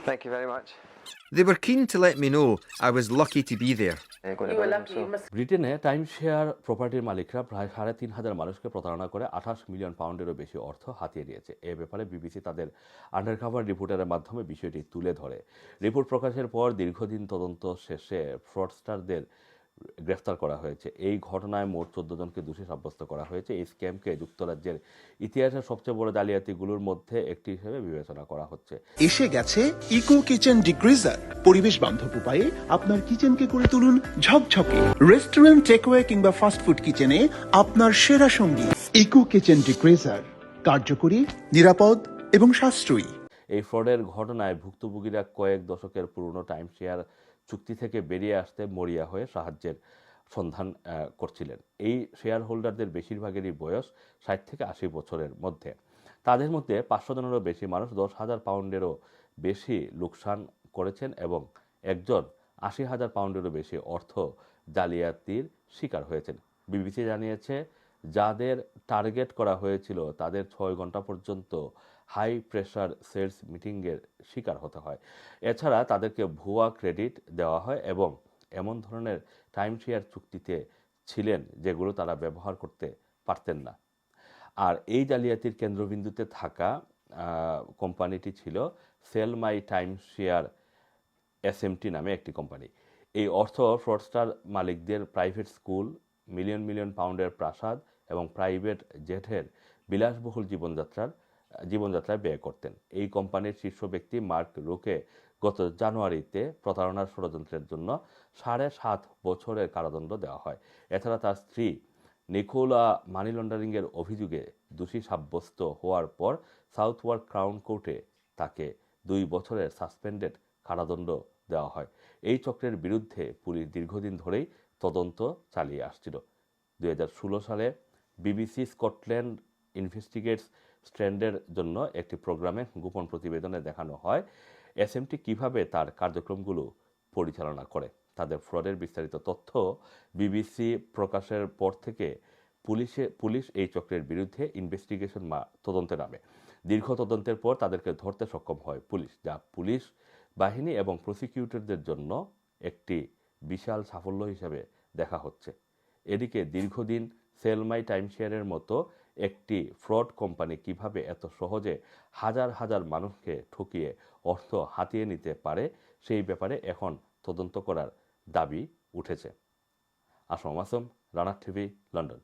Thank you very much. They were keen to let me know I was lucky to be there. ব্রিটেনে time share প্রপার্টির মালিকরা প্রায় সাড়ে তিন হাজার মানুষকে প্রতারণা করে আঠাশ মিলিয়ন পাউন্ডেরও বেশি অর্থ হাতিয়ে নিয়েছে এ ব্যাপারে বিবিসি তাদের আন্ডারকভার রিপোর্টারের মাধ্যমে বিষয়টি তুলে ধরে রিপোর্ট প্রকাশের পর দীর্ঘদিন তদন্ত শেষে ফ্রডস্টারদের গ্রেফতার করা হয়েছে। এই ঘটনায় মোট চোদ্দ জনকে দোষী সাব্যস্ত করা হয়েছে। এই স্ক্যামকে যুক্তরাজ্যের ইতিহাসের সবচেয়ে বড় জালিয়াতিগুলোর মধ্যে একটি হিসেবে বিবেচনা করা হচ্ছে। এসে গেছে ইকো কিচেন ডিগ্রিজার পরিবেশ বান্ধব উপায়ে আপনার কিচেনকে করে তুলুন ঝকঝকে। রেস্টুরেন্ট টেকওয়ে কিংবা ফাস্টফুড কিচেনে আপনার সেরা সঙ্গী। ইকো কিচেন ডিগ্রিজার কার্যকরী নিরাপদ এবং সাশ্রয়ী। এই ফ্রডের ঘটনায় ভুক্তভোগীরা কয়েক দশকের পুরনো টাইম শেয়ার চুক্তি থেকে বেরিয়ে আসতে মরিয়া হয়ে সাহায্যের সন্ধান করছিলেন। এই শেয়ার হোল্ডারদের বেশিরভাগেরই বয়স ষাট থেকে আশি বছরের মধ্যে। তাদের মধ্যে পাঁচশো জনেরও বেশি মানুষ দশ হাজার পাউন্ডেরও বেশি লোকসান করেছেন এবং একজন আশি হাজার পাউন্ডেরও বেশি অর্থ জালিয়াতির শিকার হয়েছেন। বিবিসি জানিয়েছে যাদের টার্গেট করা হয়েছিল তাদের ছয় ঘণ্টা পর্যন্ত হাই প্রেশার সেলস মিটিংয়ের শিকার হতে হয়। এছাড়া তাদেরকে ভুয়া ক্রেডিট দেওয়া হয় এবং এমন ধরনের টাইম শেয়ার চুক্তিতে ছিলেন যেগুলো তারা ব্যবহার করতে পারতেন না। আর এই জালিয়াতির কেন্দ্রবিন্দুতে থাকা কোম্পানিটি ছিল sell my time share SMT নামে একটি কোম্পানি। এই অর্থ ফ্রডস্টার মালিকদের প্রাইভেট স্কুল, মিলিয়ন মিলিয়ন পাউন্ডের প্রাসাদ এবং প্রাইভেট জেটের বিলাসবহুল জীবনযাত্রার, জীবনযাত্রায় ব্যয় করতেন। এই কোম্পানির শীর্ষ ব্যক্তি মার্ক রুকে গত জানুয়ারিতে প্রতারণার ষড়যন্ত্রের জন্য সাড়ে সাত বছরের কারাদণ্ড দেওয়া হয়। এছাড়া তার স্ত্রী নিকোলা মানি লন্ডারিংয়ের অভিযোগে দোষী সাব্যস্ত হওয়ার পর সাউথওয়ার্ক ক্রাউন কোর্টে তাকে দুই বছরের সাসপেন্ডেড কারাদণ্ড দেওয়া হয়। এই চক্রের বিরুদ্ধে পুলিশ দীর্ঘদিন ধরেই তদন্ত চালিয়ে আসছিল। দু হাজার ষোলো সালে বিবিসি স্কটল্যান্ড ইনভেস্টিগেটস স্ট্র্যান্ডের জন্য একটি প্রোগ্রামে গোপন প্রতিবেদনে দেখানো হয় এসএমটি কীভাবে তার কার্যক্রমগুলো পরিচালনা করে। তাদের ফ্রডের বিস্তারিত তথ্য বিবিসি প্রকাশের পর থেকে পুলিশে পুলিশ এই চক্রের বিরুদ্ধে ইনভেস্টিগেশন বা তদন্তে নামে। দীর্ঘ তদন্তের পর তাদেরকে ধরতে সক্ষম হয় পুলিশ, যা পুলিশ বাহিনী এবং প্রসিকিউটরদের জন্য একটি বিশাল সাফল্য হিসেবে দেখা হচ্ছে। এদিকে দীর্ঘদিন সেলমাই টাইমশেয়ারের মতো একটি ফ্রড কোম্পানি কীভাবে এত সহজে হাজার হাজার মানুষকে ঠকিয়ে অর্থ হাতিয়ে নিতে পারে সেই ব্যাপারে এখন তদন্ত করার দাবি উঠেছে। আসম আসম, রানার টিভি, লন্ডন।